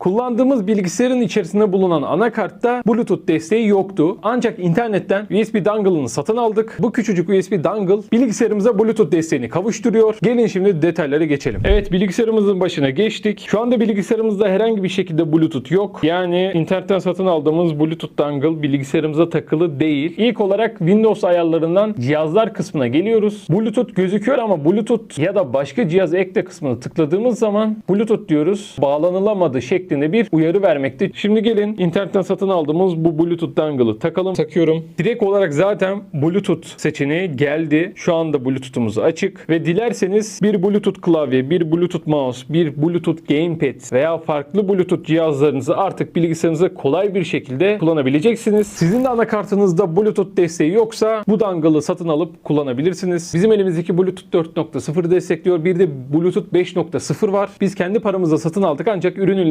Kullandığımız bilgisayarın içerisinde bulunan anakartta Bluetooth desteği yoktu. Ancak internetten USB dongle'ını satın aldık. Bu küçücük USB dongle bilgisayarımıza Bluetooth desteğini kavuşturuyor. Gelin şimdi detaylara geçelim. Evet bilgisayarımızın başına geçtik. Şu anda bilgisayarımızda herhangi bir şekilde Bluetooth yok. Yani internetten satın aldığımız Bluetooth dongle bilgisayarımıza takılı değil. İlk olarak Windows ayarlarından cihazlar kısmına geliyoruz. Bluetooth gözüküyor ama Bluetooth ya da başka cihaz ekle kısmını tıkladığımız zaman Bluetooth diyoruz. Bağlanılamadı şeklinde bir uyarı vermekte. Şimdi gelin internetten satın aldığımız bu Bluetooth dongle'ı takalım. Takıyorum. Direkt olarak zaten Bluetooth seçeneği geldi. Şu anda Bluetooth'umuz açık ve dilerseniz bir Bluetooth klavye, bir Bluetooth mouse, bir Bluetooth gamepad veya farklı Bluetooth cihazlarınızı artık bilgisayarınızda kolay bir şekilde kullanabileceksiniz. Sizin de anakartınızda Bluetooth desteği yoksa bu dongle'ı satın alıp kullanabilirsiniz. Bizim elimizdeki Bluetooth 4.0 destekliyor. Bir de Bluetooth 5.0 var. Biz kendi paramızla satın aldık ancak ürünün linki